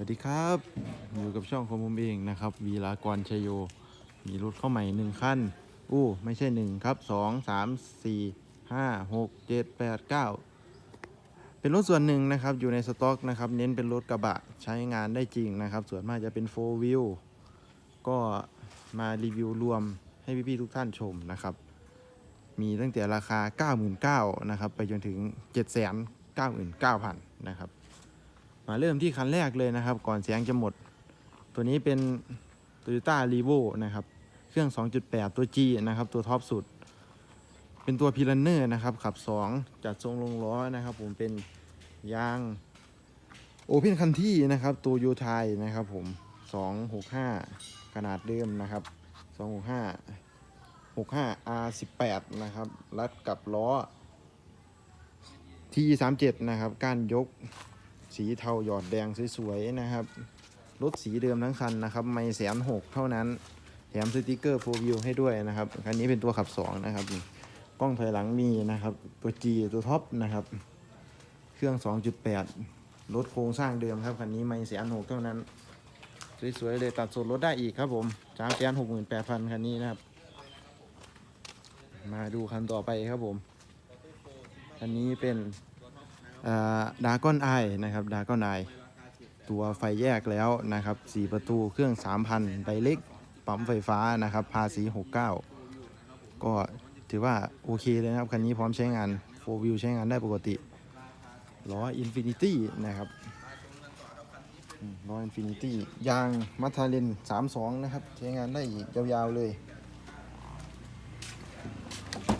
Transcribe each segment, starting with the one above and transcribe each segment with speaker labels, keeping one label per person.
Speaker 1: สวัสดีครับ อยู่กับช่องของผมเองนะครับ วีลากรชยโย มีรถเข้าใหม่หนึ่งคันอู้ไม่ใช่หนึ่งครับสองสามสี่ห้าหกเจ็ดแปดเก้าเป็นรถส่วนหนึ่งนะครับ อยู่ในสต็อกนะครับ เน้นเป็นรถกระบะใช้งานได้จริงนะครับ ส่วนมากจะเป็นโฟวิวก็มารีวิวรวมให้พี่ๆทุกท่านชมนะครับ มีตั้งแต่ราคา 99,000นะครับ ไปจนถึง 799,000นะครับ มาเริ่มที่คันแรกเลยนะครับ ก่อนเสียงจะหมด ตัวนี้เป็น Toyota r e v o นะครับ เครื่อง 2.8 ตัว G นะครับ ตัวท็อปสุด เป็นตัวพีลันเนอร์นะครับ ขับ 2 จัดทรงลงล้อนะครับ ผมเป็นยางโอเพนคันที่นะครับ ตัวยูไทนะครับผม 265 ขนาดเดิมนะครับ 265 65 R18 นะครับ รัดกับล้อ T37 นะครับก้านยก สีเทาหยอดแดงสวยๆนะครับ รถสีเดิมทั้งคันนะครับ ไม่แสนหกเท่านั้น แถมสติกเกอร์โฟวิวให้ด้วยนะครับ คันนี้เป็นตัวขับ 2 นะครับ กล้องถอยหลังมีนะครับ ตัว G ตัวท็อปนะครับ เครื่อง 2.8 รถโครงสร้างเดิมครับ คันนี้ไม่แสนหกเท่านั้น สวยๆเลยตัดส่วนลดได้อีกครับผมสามแสนหกหมื่นแปดพันคันนี้นะครับ มาดูคันต่อไปครับผม อันนี้เป็น ดากอนไอนะครับดากอนไอตัวไฟแยกแล้วนะครับ4ประตูเครื่อง 3,000ใบเล็ก ปั๊มไฟฟ้านะครับ ภาษี 69 ก็ถือว่าโอเคเลยนะครับ คันนี้พร้อมใช้งาน4 Wheel ใช้งานได้ปกติล้อ Infinity นะครับล้อ Infinity ยางมัทาเลน32 นะครับ ใช้งานได้อีกยาวๆเลย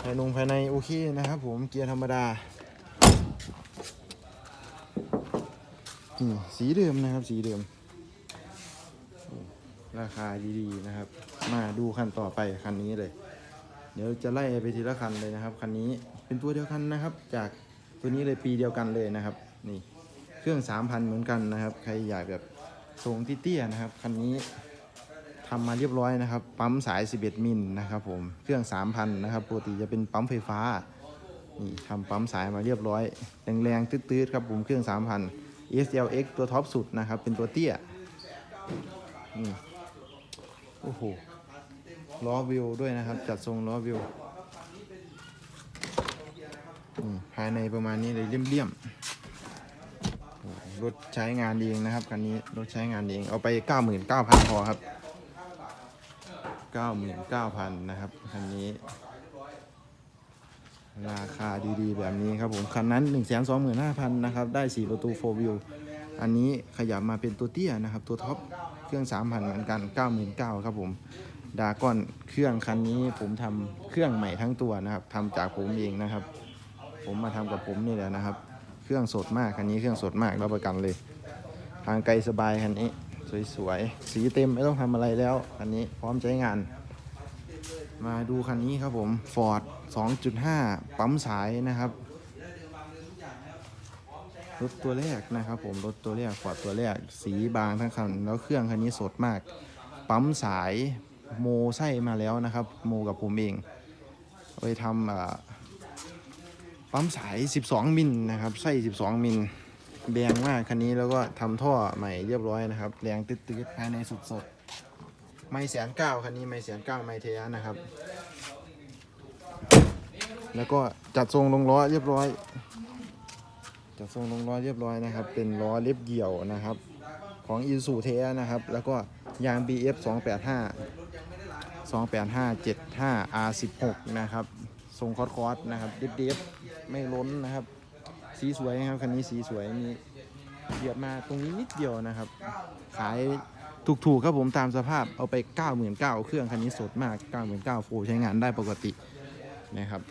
Speaker 1: ภายนงภายในโอเคนะครับผมเกียร์ธรรมดา นี่สีเดิมนะครับ สีเดิม ราคาดีๆนะครับ มาดูคันต่อไปคันนี้เลย เดี๋ยวจะไล่ไปทีละคันเลยนะครับคันนี้เป็นตัวเดียวกันนะครับ จากตัวนี้เลยปีเดียวกันเลยนะครับ นี่เครื่อง3,000เหมือนกันนะครับ ใครอยากแบบทรงเตี้ยๆนะครับคันนี้ทำมาเรียบร้อยนะครับ ปั๊มสาย 11 มิลนะครับผม เครื่อง 3,000 นะครับ ปกติจะเป็นปั๊มไฟฟ้า นี่ทำปั๊มสายมาเรียบร้อย แรงๆตืดๆครับผม เครื่อง 3,000 SLX ตัวท็อปสุดนะครับ เป็นตัวเตี้ยนี่โอ้โหล้อวิวด้วยนะครับ จัดทรงล้อวิวภายในประมาณนี้เลยเลี่ยมๆรถใช้งานเองนะครับคันนี้รถใช้งานเองเอาไป 99,000 พอครับ 99,000 นะครับคันนี้ ราคาดีๆ แบบนี้ครับผมคันนั้น 125,000นะครับได้ 4 ประตู4 wheel อันนี้ขยับมาเป็นตัวเตี้ยนะครับ ตัวท็อปเครื่อง 3,000 เหมือนกัน 99,000ครับผมดาก้อนเครื่องคันนี้ผมทำเครื่องใหม่ทั้งตัวนะครับทำจากผมเองนะครับ ผมมาทำกับผมนี่แหละนะครับ เครื่องสดมากคันนี้เครื่องสดมากรับประกันเลย ทางไกลสบายคันนี้ สวยๆ สีเต็มไม่ต้องทำอะไรแล้วคันนี้พร้อมใช้งาน มาดูคันนี้ครับผม Ford 2.5 ปั๊มสายนะครับ รถตัวแรกนะครับผมรถตัวแรก Ford ตัวแรก สีบางทั้งคัน แล้วเครื่องคันนี้สดมาก ปั๊มสายโมไส้มาแล้วนะครับ โมกับผมเอง ไปทำปั๊มสาย 12 มิลนะครับ ไส้ 12 มิลแดงมากคันนี้แล้วก็ทำท่อใหม่เรียบร้อยนะครับ แรงตืดๆภายในสดๆ ไม่แสนเก้าคันนี้ไม่แสนเก้าไม่เทียนะครับ แล้วก็จัดทรงลงล้อเรียบร้อย จัดทรงลงล้อเรียบร้อยนะครับ เป็นล้อเล็บเดี่ยวนะครับ ของอีซูเทียนะครับ แล้วก็ยาง BF 285 285 75 R16 นะครับทรงคอร์สคอร์สนะครับเด็บๆไม่ล้นนะครับ สีสวยครับคันนี้สีสวยมีเหยียบมาตรงนี้นิดเดียวนะครับ ขาย ถูกๆครับผมตามสภาพเอาไป 99,000เครื่องคันนี้สดมาก 99,000โฟใช้งานได้ปกตินะครับ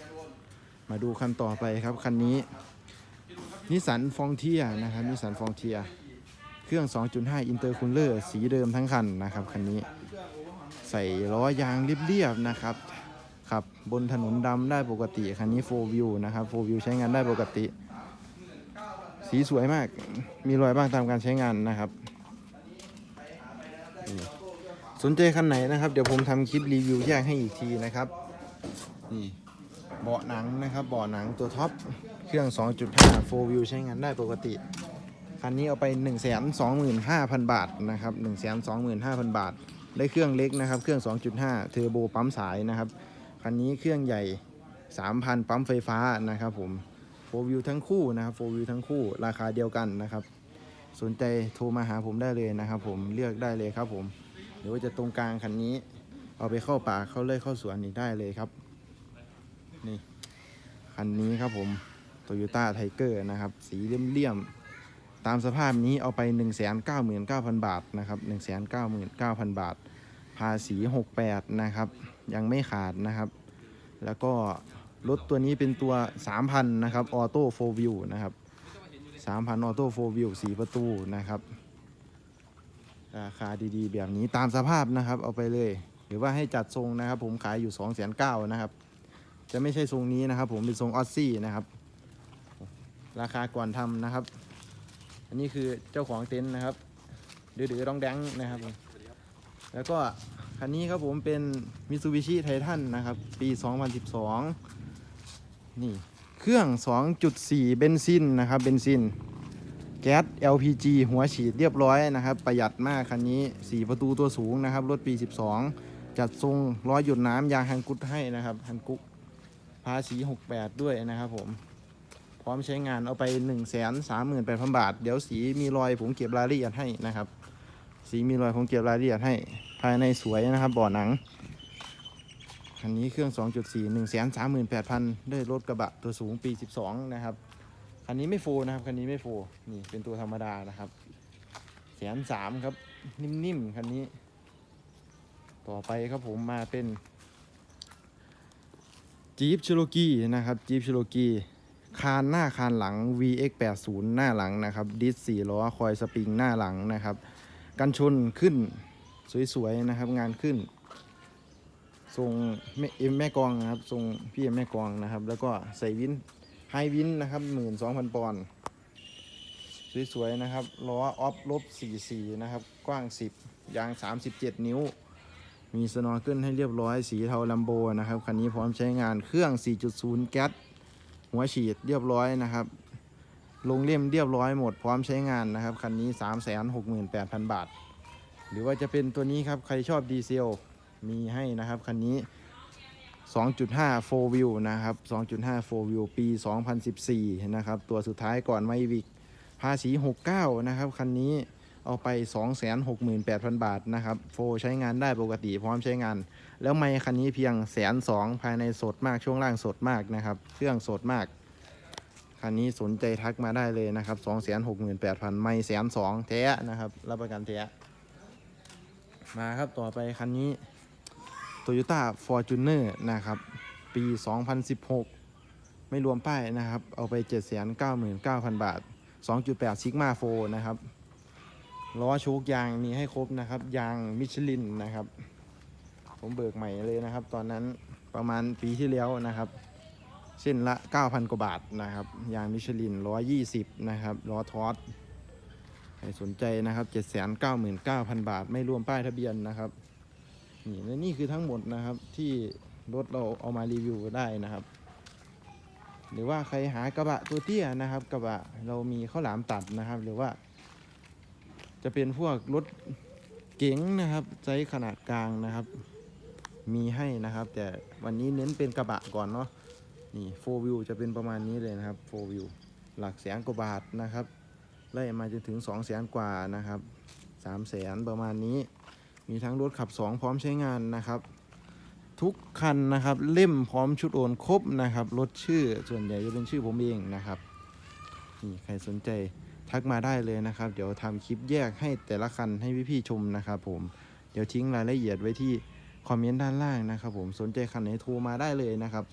Speaker 1: มาดูคันต่อไปครับคันนี้นิสันฟองเทียนะครับนิสันฟองเทียเครื่อง 2.5 อินเตอร์คูลเลอร์สีเดิมทั้งคันนะครับคันนี้ใส่ล้อยางเรียบๆนะครับขับบนถนนดำได้ปกติ คันนี้4 view นะครับ4 view ใช้งานได้ปกติ สีสวยมากมีรอยบ้างตามการใช้งานนะครับ นี่สนใจคันไหนนะครับ เดี๋ยวผมทำคลิปรีวิวแยกให้อีกทีนะครับนี่เบาะหนังนะครับเบาะหนังตัวท็อปเครื่อง 2.5 4 view ใช้งานได้ปกติ คันนี้เอาไป 1 2 5 0 0 0 บาทนะครับ 1 2 5 0 0 0 บาท ได้เครื่องเล็กนะครับ เครื่อง 2.5 เทอร์โบปั๊มสายนะครับ คันนี้เครื่องใหญ่ 3,000 ปั๊มไฟฟ้านะครับผมโฟวิวทั้งคู่นะครับโฟวิวทั้งคู่ ราคาเดียวกันนะครับ สนใจโทรมาหาผมได้เลยนะครับ ผมเลือกได้เลยครับผมหรือว่าจะตรงกลางคันนี้ เอาไปเข้าป่าเข้าเลื่อยเข้าสวนนี่ได้เลยครับ นี่คันนี้ครับผมโตโยต้าไทเกอร์นะครับ สีเลี่ยมๆตามสภาพนี้เอาไป 1 9 9 0 0 0 บาทนะครับ1 9 9 0 0 0 บาท ภาษี 68 นะครับ ยังไม่ขาดนะครับ แล้วก็รถตัวนี้เป็นตัว 3,000 นะครับออโต้โฟวิวนะครับ 3,000 ออโต้โฟวิว4ประตูนะครับ ราคาดีๆ แบบนี้ตามสภาพนะครับ เอาไปเลย หรือว่าให้จัดทรงนะครับ ผมขายอยู่ 2 9 0 0 0นะครับ จะไม่ใช่ทรงนี้นะครับ ผมเป็นทรงออสซี่นะครับ ราคาก่อนทำนะครับ อันนี้คือเจ้าของเต็นท์นะครับดื้อๆร้องแดงนะครับ แล้วก็คันนี้ครับผมเป็น Mitsubishi Titan นะครับ ปี 2012 นี่ รื่อง 2.4 เบนซินนะครับ เบนซิน แก๊ส LPG หัวฉีดเรียบร้อยนะครับ ประหยัดมากคันนี้ 4 ประตูตัวสูงนะครับ รถปี 12 จัดทรงล้อยหยุดน้ำยางฮันกุดให้นะครับฮันกุกภาษี 68 ด้วยนะครับผม พร้อมใช้งานเอาไป 1 3 8 0 0 0 บาท เดี๋ยวสีมีรอยผมเก็บรายละเอียดให้นะครับ สีมีรอยผมเก็บรายละเอียดให้ ภายในสวยนะครับบ่อหนัง คันนี้เครื่อง 2.4 1 3 8 0 0 0ด้วยรถกระบะตัวสูงปี 12 นะครับ คันนี้ไม่โฟร์นะครับ คันนี้ไม่โฟร์นี่เป็นตัวธรรมดานะครับแสนสามครับ นิ่มๆ คันนี้ ต่อไปครับผมมาเป็นจี๊ปชโลกีนะครับจี๊ปชโลกีคานหน้าคานหลัง VX80 หน้าหลังนะครับ ดิสสี่ล้อคอยสปริงหน้าหลังนะครับ กันชนขึ้นสวยๆนะครับ งานขึ้น ทรงแม่เอ็มแม่กองนะครับทรงพี่เอ็มแม่กองนะครับ แล้วก็ใส่วินไฮวินนะครับหมื่นสองพันปอนด์สวยๆนะครับล้อออฟลบ44นะครับ กว้าง10ยาง37นิ้ว มีสนอเกิลให้เรียบร้อยสีเทาลัมโบนะครับคันนี้พร้อมใช้งานเครื่อง 4.0 แก๊สหัวฉีดเรียบร้อยนะครับ ลงเล่มเรียบร้อยหมดพร้อมใช้งานนะครับคันนี้ 368,000 บาท หรือว่าจะเป็นตัวนี้ครับใครชอบดีเซล มีให้นะครับคันนี้ 2.5 4 wheel นะครับ 2.5 4 wheel ปี 2014 นะครับ ตัวสุดท้ายก่อนไมวิกภาษี 69 นะครับ คันนี้เอาไป 268,000 บาทนะครับโฟใช้งานได้ปกติพร้อมใช้งาน แล้วไม่คันนี้เพียงแสนสองภายในสดมากช่วงล่างสดมากนะครับ เครื่องสดมาก คันนี้สนใจทักมาได้เลยนะครับ268,000 ไม่แสนสองแท้นะครับ รับประกันแท้มาครับต่อไปคันนี้ Toyota Fortuner นะครับ ปี 2016 ไม่รวมป้ายนะครับ เอาไป 799,000 บาท 2.8 Sigma 4นะครับ ล้อโชคยางมีให้ครบนะครับ ยางมิชลินนะครับ ผมเบิกใหม่เลยนะครับ ตอนนั้นประมาณปีที่แล้วนะครับเส้นละ 9,000 กว่าบาทนะครับ ยางมิชลิน 120 นะครับ ล้อทอสใครสนใจนะครับ 799,000 บาท ไม่รวมป้ายทะเบียนนะครับ นี่และนี่คือทั้งหมดนะครับที่รถเราเอามารีวิวได้นะครับ หรือว่าใครหากระบะตัวเตี้ยนะครับ กระบะเรามีข้าวหลามตัดนะครับ หรือว่า จะเป็นพวกรถเก๋งนะครับไซส์ขนาดกลางนะครับ มีให้นะครับ แต่วันนี้เน้นเป็นกระบะก่อนเนาะนี่โฟวิวจะเป็นประมาณนี้เลยนะครับโฟวิวหลักแสนกว่าบาทนะครับไล่มาจนถึง2 0 0แสนกว่านะครับ3 0 0แสนประมาณนี้ มีทั้งรถขับ 2 พร้อมใช้งานนะครับ ทุกคันนะครับ เล่มพร้อมชุดโอนครบนะครับรถชื่อส่วนใหญ่จะเป็นชื่อผมเองนะครับนี่ใครสนใจทักมาได้เลยนะครับ เดี๋ยวทำคลิปแยกให้แต่ละคันให้พี่ๆชมนะครับผมเดี๋ยวทิ้งรายละเอียดไว้ที่คอมเมนต์ด้านล่างนะครับผมสนใจคันไหนโทรมาได้เลยนะครับ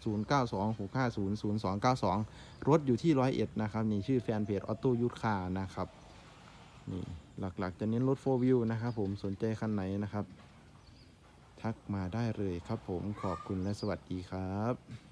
Speaker 1: 0926500292 รถอยู่ที่ร้อยเอ็ดนะครับนี่ชื่อแฟนเพจออโต้ยุทธคานะครับ นี่หลักๆ จะเน้นรถ4 wheel นะครับผมสนใจคันไหนนะครับ ทักมาได้เลยครับผมขอบคุณและสวัสดีครับ